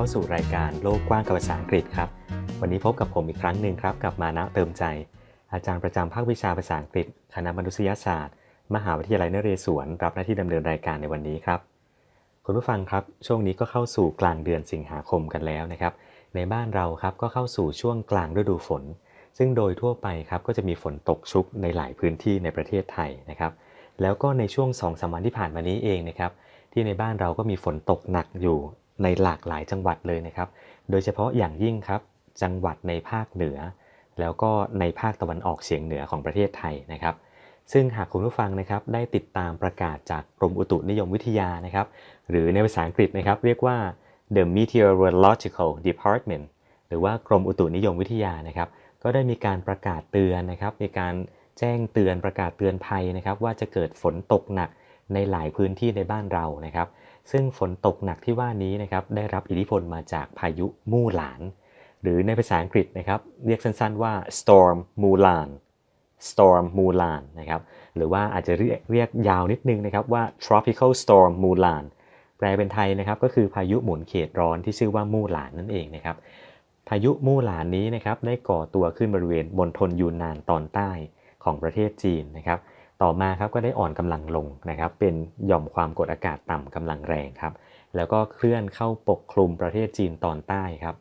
เข้าสู่รายการโลกกว้างกับภาษาอังกฤษครับ วันนี้พบกับผมอีกครั้งหนึ่งครับ กับมานะเติมใจ อาจารย์ประจำภาควิชาภาษาอังกฤษ คณะมนุษยศาสตร์ มหาวิทยาลัยนเรศวร รับหน้าที่ดำเนินรายการในวันนี้ครับ คุณผู้ฟังครับ ช่วงนี้ก็เข้าสู่กลางเดือนสิงหาคมกันแล้วนะครับ ในบ้านเราครับก็เข้าสู่ช่วงกลางฤดูฝน ซึ่งโดยทั่วไปครับก็จะมีฝนตกชุกในหลายพื้นที่ในประเทศไทยนะครับแล้วก็ในช่วง2อสวันที่ผ่านมานี้เองนะครับที่ในบ้านเราก็มีฝนตกหนักอยู่ ในหลากหลายจังหวัดเลยนะครับ โดยเฉพาะอย่างยิ่งครับจังหวัดในภาคเหนือ แล้วก็ในภาคตะวันออกเฉียงเหนือของประเทศไทยนะครับ ซึ่งหากคุณผู้ฟังนะครับได้ติดตามประกาศจากกรมอุตุนิยมวิทยานะครับ หรือในภาษาอังกฤษนะครับเรียกว่า the meteorological department หรือว่ากรมอุตุนิยมวิทยานะครับ ก็ได้มีการประกาศเตือนนะครับมีการแจ้งเตือนประกาศเตือนภัยนะครับ ว่าจะเกิดฝนตกหนักในหลายพื้นที่ในบ้านเรานะครับ ซึ่งฝนตกหนักที่ว่านี้นะครับได้รับอิทธิพลมาจากพายุมู่หลาน หรือในภาษาอังกฤษนะครับเรียกสั้นๆว่า storm Mulan storm Mulan นะครับหรือว่าอาจจะเรียกเรียกยาวนิดนึงนะครับว่า tropical storm Mulan แปลเป็นไทยนะครับก็คือพายุหมุนเขตร้อนที่ชื่อว่ามู่หลานนั่นเองนะครับพายุมู่หลานนี้นะครับได้ก่อตัวขึ้นบริเวณมณฑลยูนนานตอนใต้ของประเทศจีนนะครับ ต่อมาครับก็ได้อ่อนกำลังลงนะครับเป็นหย่อมความกดอากาศต่ำกำลังแรงครับแล้วก็เคลื่อนเข้าปกคลุมประเทศจีนตอนใต้ครับ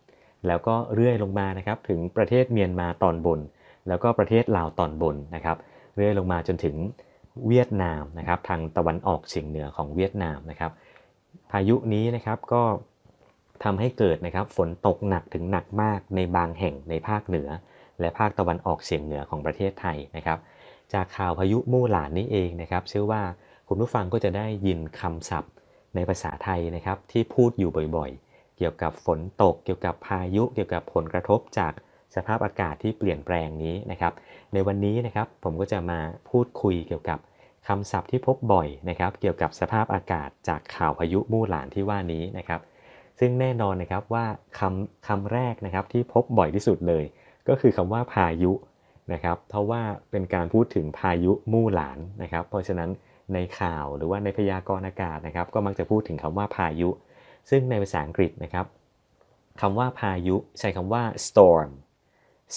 แล้วก็เรื่อยลงมานะครับถึงประเทศเมียนมาตอนบน แล้วก็ประเทศลาวตอนบนนะครับเรื่อยลงมาจนถึงเวียดนามนะครับทางตะวันออกเฉียงเหนือของเวียดนามนะครับพายุนี้นะครับก็ทำให้เกิดนะครับฝนตกหนักถึงหนักมากในบางแห่งในภาคเหนือ และภาคตะวันออกเฉียงเหนือของประเทศไทยนะครับ จากข่าวพายุมู่หลานนี้เองนะครับเชื่อว่าคุณผู้ฟังก็จะได้ยินคำศัพท์ในภาษาไทยนะครับที่พูดอยู่บ่อยๆ เกี่ยวกับฝนตก เกี่ยวกับพายุ เกี่ยวกับผลกระทบจากสภาพอากาศที่เปลี่ยนแปลงนี้นะครับ ในวันนี้นะครับผมก็จะมาพูดคุยเกี่ยวกับคำศัพท์ที่พบบ่อยนะครับ เกี่ยวกับสภาพอากาศจากข่าวพายุมู่หลานที่ว่านี้นะครับ ซึ่งแน่นอนนะครับว่าคำคำแรกนะครับที่พบบ่อยที่สุดเลย ก็คือคำว่าพายุ นะครับเพราะว่าเป็นการพูดถึงพายุมู่หลานนะครับ เพราะฉะนั้นในข่าวหรือว่าในพยากรณ์อากาศนะครับ ก็มักจะพูดถึงคำว่าพายุ ซึ่งในภาษาอังกฤษนะครับคำว่าพายุใช้คำว่า storm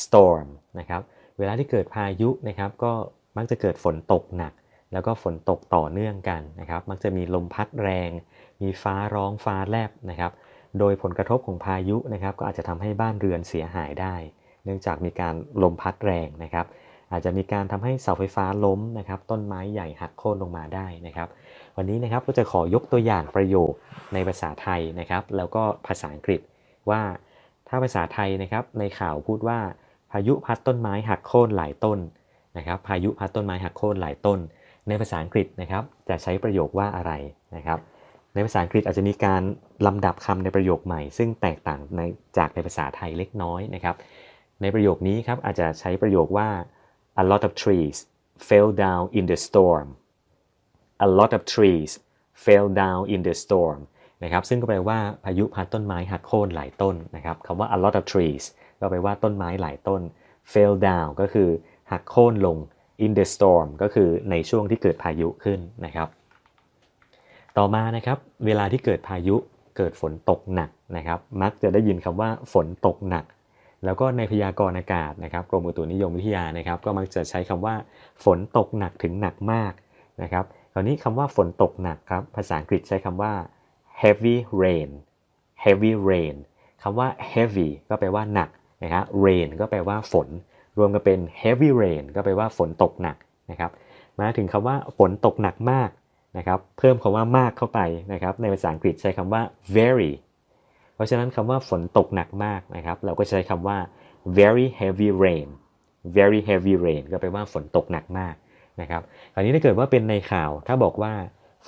storm นะครับเวลาที่เกิดพายุนะครับ ก็มักจะเกิดฝนตกหนัก แล้วก็ฝนตกต่อเนื่องกันนะครับ มักจะมีลมพัดแรง มีฟ้าร้องฟ้าแลบนะครับ โดยผลกระทบของพายุนะครับ ก็อาจจะทำให้บ้านเรือนเสียหายได้ เนื่องจากมีการลมพัดแรงนะครับ อาจจะมีการทำให้เสาไฟฟ้าล้มนะครับ ต้นไม้ใหญ่หักโค่นลงมาได้นะครับ วันนี้นะครับก็จะขอยกตัวอย่างประโยคในภาษาไทยนะครับ แล้วก็ภาษาอังกฤษว่าถ้าภาษาไทยนะครับในข่าวพูดว่าพายุพัดต้นไม้หักโค่นหลายต้นนะครับ พายุพัดต้นไม้หักโค่นหลายต้น ในภาษาอังกฤษนะครับจะใช้ประโยคว่าอะไรนะครับในภาษาอังกฤษอาจจะมีการลำดับคำในประโยคใหม่ ซึ่งแตกต่างในจากในภาษาไทยเล็กน้อยนะครับ ในประโยคนี้ครับอาจจะใช้ประโยคว่า a lot of trees fell down in the storm a lot of trees fell down in the storm นะครับซึ่งก็แปลว่าพายุพัดต้นไม้หักโค่นหลายต้นนะครับคำว่า a lot of trees ก็แปลว่าต้นไม้หลายต้น fell down ก็คือหักโค่นลง in the storm ก็คือในช่วงที่เกิดพายุขึ้นนะครับ ต่อมานะครับเวลาที่เกิดพายุเกิดฝนตกหนักนะครับ มักจะได้ยินคำว่าฝนตกหนัก แล้วก็ในพยากรณ์อากาศนะครับกรมอุตุนิยมวิทยานะครับ ก็มักจะใช้คำว่า ฝนตกหนักถึงหนักมากนะครับคราวนี้คำว่าฝนตกหนักครับภาษาอังกฤษใช้คำว่า heavy rain heavy rain คำว่า heavy ก็แปลว่าหนักนะครับ rain ก็แปลว่าฝน รวมกันเป็น heavy rain ก็แปลว่าฝนตกหนักนะครับ มาถึงคำว่าฝนตกหนักมากนะครับ เพิ่มคำว่ามากเข้าไปนะครับ ในภาษาอังกฤษใช้คำว่า very ราะฉะนั้นคำว่าฝนตกหนักมากนะครับ เราก็ใช้คำว่า very heavy rain very heavy rain ก็แปลว่าฝนตกหนักมากนะครับคราวนี้ถ้าเกิดว่าเป็นในข่าว ถ้าบอกว่า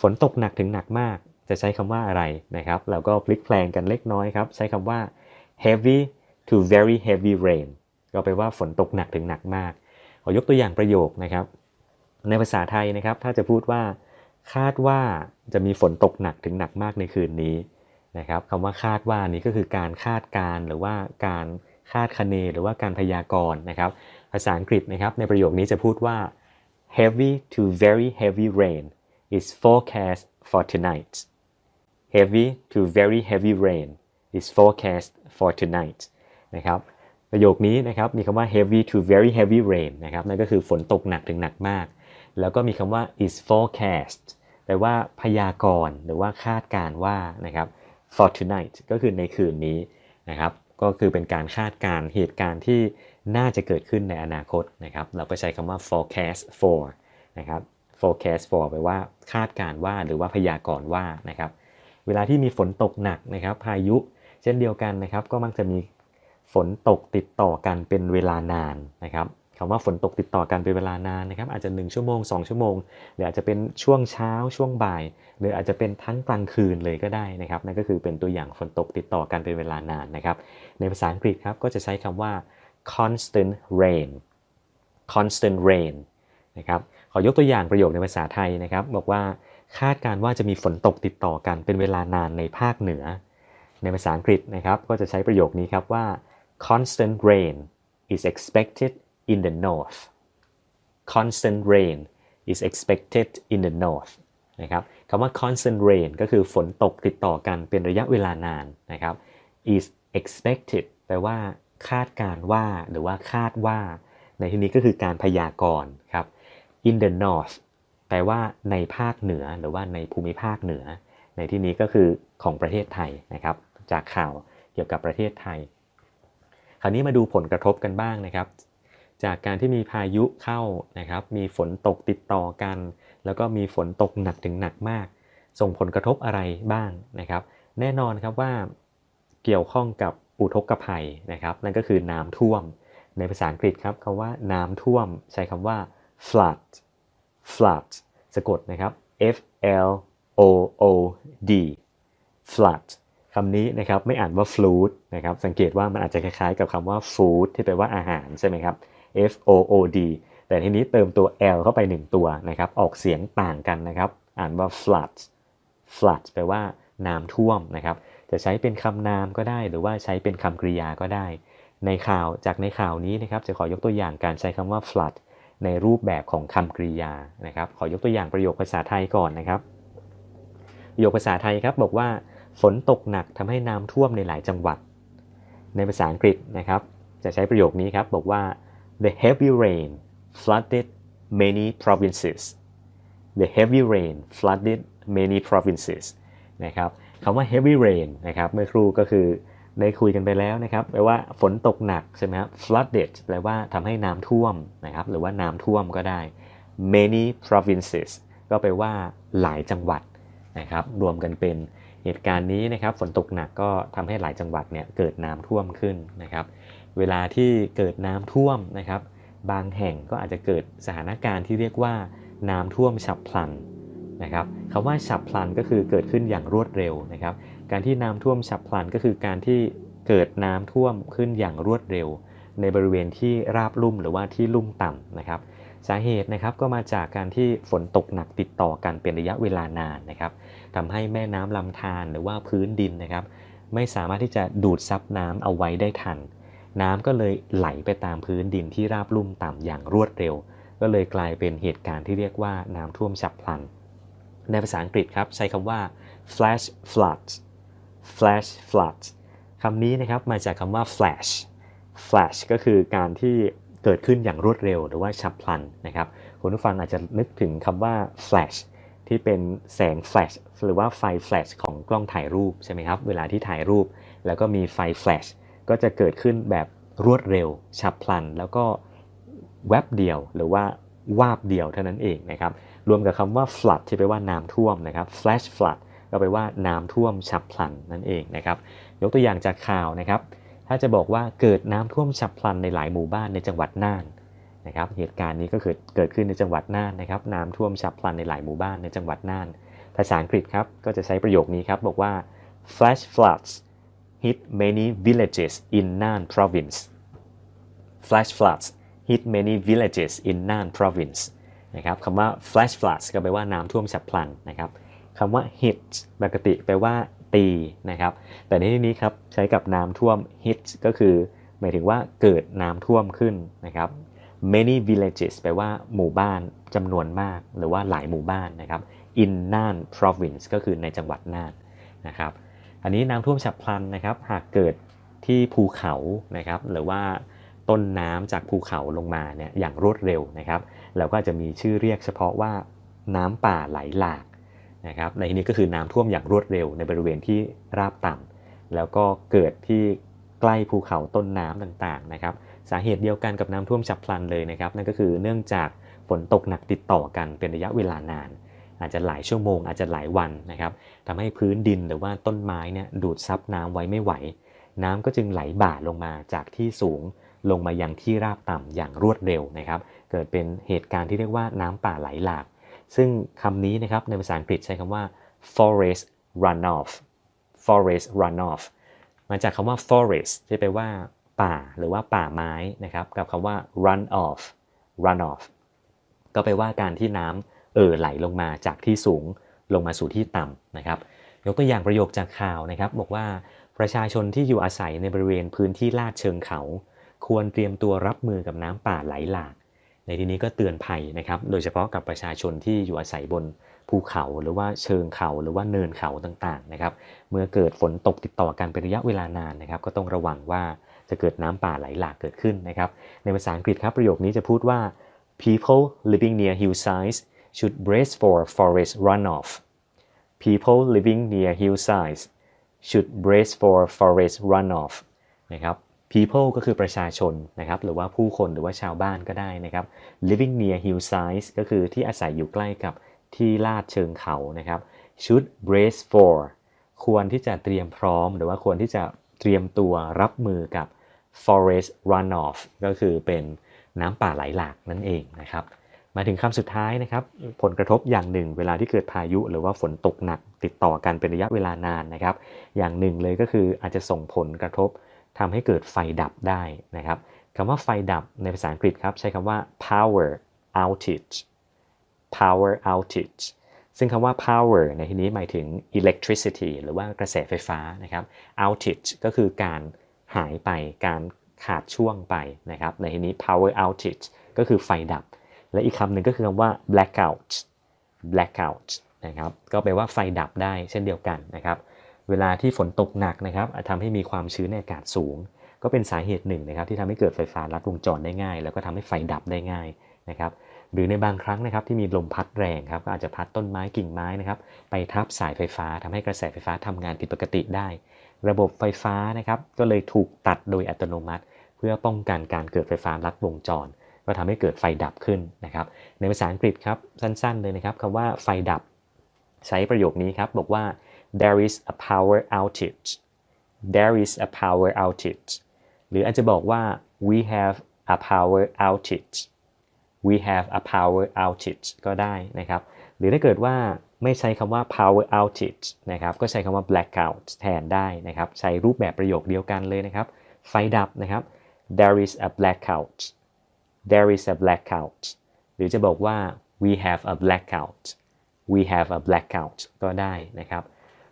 ฝนตกหนักถึงหนักมาก จะใช้คำว่าอะไรนะครับ เราก็พลิกแปลงกันเล็กน้อยครับ ใช้คำว่า heavy to very heavy rain ก็แปลว่าฝนตกหนักถึงหนักมากขอยกตัวอย่างประโยคนะครับ ในภาษาไทยนะครับ ถ้าจะพูดว่าคาดว่าจะมีฝนตกหนักถึงหนักมากในคืนนี้ นะครับคำว่าคาดว่านี้ก็คือการคาดการหรือว่าการคาดคะเนหรือว่าการพยากรณ์นะครับ ภาษาอังกฤษนะครับในประโยคนี้จะพูดว่า heavy to very heavy rain is forecast for tonight heavy to very heavy rain is forecast for tonight นะครับประโยคนี้นะครับมีคำว่า heavy to very heavy rain นะครับนั่นก็คือฝนตกหนักถึงหนักมาก แล้วก็มีคำว่า is forecast แปลว่าพยากรณ์หรือว่าคาดการว่านะครับ for tonight ก็คือในคืนนี้นะครับ ก็คือเป็นการคาดการณ์เหตุการณ์ที่น่าจะเกิดขึ้นในอนาคตนะครับ เราก็ใช้คำว่า forecast for นะครับ forecast for แปลว่าคาดการณ์ว่าหรือว่าพยากรณ์ว่านะครับ เวลาที่มีฝนตกหนักนะครับ พายุเช่นเดียวกันนะครับ ก็มักจะมีฝนตกติดต่อกันเป็นเวลานานนะครับ คำว่าฝนตกติดต่อกันเป็นเวลานานนะครับอาจจะ 1 ชั่วโมง 2 ชั่วโมง หรืออาจจะเป็นช่วงเช้าช่วงบ่าย หรืออาจจะเป็นทั้งกลางคืนเลยก็ได้นะครับนั่นก็คือเป็นตัวอย่างฝนตกติดต่อกันเป็นเวลานานนะครับในภาษาอังกฤษครับก็จะใช้คำว่า constant rain constant rain นะครับขอยกตัวอย่างประโยคในภาษาไทยนะครับบอกว่าคาดการว่าจะมีฝนตกติดต่อกันเป็นเวลานานในภาคเหนือ ในภาษาอังกฤษนะครับก็จะใช้ประโยคนี้ครับว่า constant rain is expected in the north constant rain is expected in the north นะครับคำว่า constant rain ก็คือฝนตกติดต่อกันเป็นระยะเวลานานนะครับ is expected แปลว่าคาดการว่าหรือว่าคาดว่า ในที่นี้ก็คือการพยากรณ์ครับ in the north แปลว่าในภาคเหนือหรือว่าในภูมิภาคเหนือ ในที่นี้ก็คือของประเทศไทยนะครับ จากข่าวเกี่ยวกับประเทศไทย คราวนี้มาดูผลกระทบกันบ้างนะครับ จากการที่มีพายุเข้านะครับ มีฝนตกติดต่อกัน แล้วก็มีฝนตกหนักถึงหนักมาก ส่งผลกระทบอะไรบ้างนะครับ แน่นอนครับว่าเกี่ยวข้องกับอุทกภัยนะครับ นั่นก็คือน้ำท่วม ในภาษาอังกฤษครับคำว่าน้ำท่วม ใช้คำว่า flood flood สะกดนะครับ F L O O D flood คำนี้นะครับไม่อ่านว่า flood นะครับ สังเกตว่ามันอาจจะคล้ายๆ กับคำว่า food ที่แปลว่าอาหารใช่ไหมครับ F O O D แต่ทีนี้เติมตัว L เข้าไป 1 ตัวนะครับ ออกเสียงต่างกันนะครับ อ่านว่า flood flood แปลว่าน้ำท่วมนะครับ จะใช้เป็นคำนามก็ได้ หรือว่าใช้เป็นคำกริยาก็ได้ ในข่าวจากในข่าวนี้นะครับ จะขอยกตัวอย่างการใช้คำว่า flood ในรูปแบบของคำกริยานะครับ ขอยกตัวอย่างประโยคภาษาไทยก่อนนะครับ ประโยคภาษาไทยครับบอกว่า ฝนตกหนักทำให้น้ำท่วมในหลายจังหวัด ในภาษาอังกฤษนะครับ จะใช้ประโยคนี้ครับบอกว่า the heavy rain flooded many provinces the heavy rain flooded many provinces นะครับคำว่า heavy rain นะครับเมื่อครู่ก็คือได้คุยกันไปแล้วนะครับแปลว่าฝนตกหนักใช่ไหมครับ flooded แปลว่าทำให้น้ำท่วมนะครับหรือว่าน้ำท่วมก็ได้ many provinces ก็แปลว่าหลายจังหวัดนะครับรวมกันเป็นเหตุการณ์นี้นะครับฝนตกหนักก็ทำให้หลายจังหวัดเนี่ยเกิดน้ำท่วมขึ้นนะครับ เวลาที่เกิดน้ำท่วมนะครับ บางแห่งก็อาจจะเกิดสถานการณ์ที่เรียกว่าน้ำท่วมฉับพลันนะครับคำว่าฉับพลันก็คือเกิดขึ้นอย่างรวดเร็วนะครับ การที่น้ำท่วมฉับพลันก็คือการที่เกิดน้ำท่วมขึ้นอย่างรวดเร็ว ในบริเวณที่ราบลุ่มหรือว่าที่ลุ่มต่ำนะครับ สาเหตุนะครับก็มาจากการที่ฝนตกหนักติดต่อกันเป็นระยะเวลานานนะครับทำให้แม่น้ำลำธารหรือว่าพื้นดินนะครับ ไม่สามารถที่จะดูดซับน้ำเอาไว้ได้ทัน น้ำก็เลยไหลไปตามพื้นดินที่ราบลุ่มต่ำอย่างรวดเร็ว ก็เลยกลายเป็นเหตุการณ์ที่เรียกว่าน้ำท่วมฉับพลัน ในภาษาอังกฤษครับใช้คำว่า flash floods flash floods คำนี้นะครับมาจากคำว่า flash flash ก็คือการที่เกิดขึ้นอย่างรวดเร็วหรือว่าฉับพลันนะครับคุณผู้ฟังอาจจะนึกถึงคำว่า flash ที่เป็นแสงแฟลชหรือว่าไฟแฟลชของกล้องถ่ายรูปใช่ไหมครับ เวลาที่ถ่ายรูป แล้วก็มีไฟแฟลช ก็จะเกิดขึ้นแบบรวดเร็ว ฉับพลัน แล้วก็แวบเดียวหรือว่าวาบเดียวเท่านั้นเองนะครับรวมกับคำว่า flood ที่แปลว่าน้ำท่วมนะครับ flash flood ก็แปลว่าน้ำท่วมฉับพลันนั่นเองนะครับยกตัวอย่างจากข่าวนะครับ ถ้าจะบอกว่าเกิดน้ำท่วมฉับพลันในหลายหมู่บ้านในจังหวัดน่านนะครับเหตุการณ์นี้ก็เกิดเกิดขึ้นในจังหวัดน่านนะครับน้ำท่วมฉับพลันในหลายหมู่บ้านในจังหวัดน่าน ภาษาอังกฤษครับก็จะใช้ประโยคนี้ครับบอกว่า flash floods hit many villages in Nan province flash floods hit many villages in Nan province นะครับคำว่า flash floods ก็แปลว่าน้ำท่วมฉับพลันนะครับคำว่า hit ปกติแปลว่าตีนะครับ แต่ในที่นี้ครับใช้กับน้ำท่วม hit ก็คือหมายถึงว่าเกิดน้ำท่วมขึ้นนะครับ many villages แปลว่าหมู่บ้านจำนวนมาก หรือว่าหลายหมู่บ้านนะครับ in Nan province ก็คือในจังหวัดน่านนะครับ อันนี้น้ำท่วมฉับพลันนะครับ หากเกิดที่ภูเขานะครับ หรือว่าต้นน้ำจากภูเขาลงมาเนี่ยอย่างรวดเร็วนะครับแล้วก็จะมีชื่อเรียกเฉพาะว่าน้ำป่าไหลหลากนะครับ ในที่นี้ก็คือน้ำท่วมอย่างรวดเร็วในบริเวณที่ราบต่ำแล้วก็เกิดที่ใกล้ภูเขาต้นน้ำต่างๆนะครับ สาเหตุเดียวกันกับน้ำท่วมฉับพลันเลยนะครับ นั่นก็คือเนื่องจากฝนตกหนักติดต่อกันเป็นระยะเวลานาน อาจจะหลายชั่วโมงอาจจะหลายวันนะครับทำให้พื้นดินหรือว่าต้นไม้เนี่ยดูดซับน้ำไว้ไม่ไหว น้ำก็จึงไหลบ่าลงมาจากที่สูงลงมายังที่ราบต่ำอย่างรวดเร็วนะครับ เกิดเป็นเหตุการณ์ที่เรียกว่าน้ำป่าไหลหลาก ซึ่งคำนี้นะครับในภาษาอังกฤษใช้คำว่า forest runoff forest runoff มาจากคำว่า forest ที่แปลว่าป่าหรือว่าป่าไม้นะครับ กับคำว่า run off run off ก็แปลว่าการที่น้ำ เอ่อไหลลงมาจากที่สูงลงมาสู่ที่ต่ำนะครับ ยกตัวอย่างประโยคจากข่าวนะครับ บอกว่าประชาชนที่อยู่อาศัยในบริเวณพื้นที่ลาดเชิงเขา ควรเตรียมตัวรับมือกับน้ำป่าไหลหลาก ในที่นี้ก็เตือนภัยนะครับ โดยเฉพาะกับประชาชนที่อยู่อาศัยบนภูเขาหรือว่าเชิงเขาหรือว่าเนินเขาต่างๆนะครับ เมื่อเกิดฝนตกติดต่อกันเป็นระยะเวลานานนะครับ ก็ต้องระวังว่าจะเกิดน้ำป่าไหลหลากเกิดขึ้นนะครับ ในภาษาอังกฤษครับประโยคนี้จะพูดว่า people living near hillsides should brace for forest runoff people living near hillsides should brace for forest runoff นะครับ people ก็คือประชาชนนะครับ หรือว่าผู้คนหรือว่าชาวบ้านก็ได้นะครับ living near hillsides ก็คือที่อาศัยอยู่ใกล้กับที่ลาดเชิงเขานะครับ should brace for ควรที่จะเตรียมพร้อม หรือว่าควรที่จะเตรียมตัวรับมือกับ forest runoff ก็คือเป็นน้ำป่าไหลหลากนั่นเองนะครับ มาถึงคำสุดท้ายนะครับ ผลกระทบอย่างหนึ่ง เวลาที่เกิดพายุ หรือว่าฝนตกหนักติดต่อกันเป็นระยะเวลานานนะครับ อย่างหนึ่งเลยก็คืออาจจะส่งผลกระทบทำให้เกิดไฟดับได้นะครับคำว่าไฟดับในภาษาอังกฤษครับ ใช้คำว่า power outage power outage ซึ่งคำว่า power ในที่นี้หมายถึง electricity หรือว่ากระแสไฟฟ้านะครับ outage ก็คือการหายไปการขาดช่วงไปนะครับ ในที่นี้ power outage ก็คือไฟดับ และอีกคำหนึ่งก็คือคำว่า blackout blackout นะครับก็แปลว่าไฟดับได้เช่นเดียวกันนะครับ เวลาที่ฝนตกหนักนะครับทำให้มีความชื้นในอากาศสูง ก็เป็นสาเหตุหนึ่งนะครับ ที่ทำให้เกิดไฟฟ้าลัดวงจรได้ง่าย แล้วก็ทำให้ไฟดับได้ง่ายนะครับ หรือในบางครั้งนะครับที่มีลมพัดแรงครับก็อาจจะพัดต้นไม้กิ่งไม้นะครับ ไปทับสายไฟฟ้าทำให้กระแสไฟฟ้าทำงานผิดปกติได้ ระบบไฟฟ้านะครับก็เลยถูกตัดโดยอัตโนมัติ เพื่อป้องกันการเกิดไฟฟ้าลัดวงจร ก็ทำให้เกิดไฟดับขึ้นนะครับ ในภาษาอังกฤษครับสั้นๆเลยนะครับคำว่าไฟดับ ใช้ประโยคนี้ครับบอกว่า there is a power outage there is a power outage หรืออาจจะบอกว่า we have a power outage we have a power outage ก็ได้นะครับ หรือถ้าเกิดว่าไม่ใช้คำว่า power outage นะครับ ก็ใช้คำว่า blackout แทนได้นะครับ ใช้รูปแบบประโยคเดียวกันเลยนะครับ ไฟดับนะครับ there is a blackout there is a blackout หรือจะบอกว่า we have a blackout we have a blackout ก็ได้นะครับ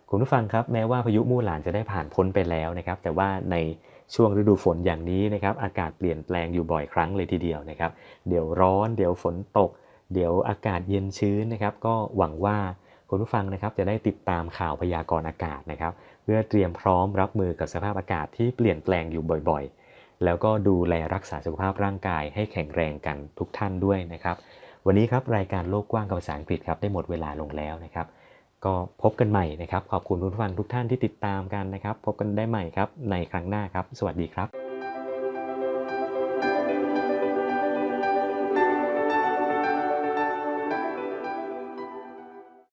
คุณผู้ฟังครับแม้ว่าพายุมู่หลานจะได้ผ่านพ้นไปแล้วนะครับ แต่ว่าในช่วงฤดูฝนอย่างนี้นะครับอากาศเปลี่ยนแปลงอยู่บ่อยครั้งเลยทีเดียวนะครับ เดี๋ยวร้อนเดี๋ยวฝนตก เดี๋ยวอากาศเย็นชื้นนะครับ ก็หวังว่าคุณผู้ฟังนะครับจะได้ติดตามข่าวพยากรณ์อากาศนะครับ เพื่อเตรียมพร้อมรับมือกับสภาพอากาศที่เปลี่ยนแปลงอยู่บ่อยๆ แล้วก็ดูแลรักษาสุขภาพร่างกายให้แข็งแรงกันทุกท่านด้วยนะครับ วันนี้ครับรายการโลกกว้างกับภาษาอังกฤษครับได้หมดเวลาลงแล้วนะครับ ก็พบกันใหม่นะครับ ขอบคุณทุกท่านทุกท่านที่ติดตามกันนะครับ พบกันได้ใหม่ครับในครั้งหน้าครับ สวัสดีครับ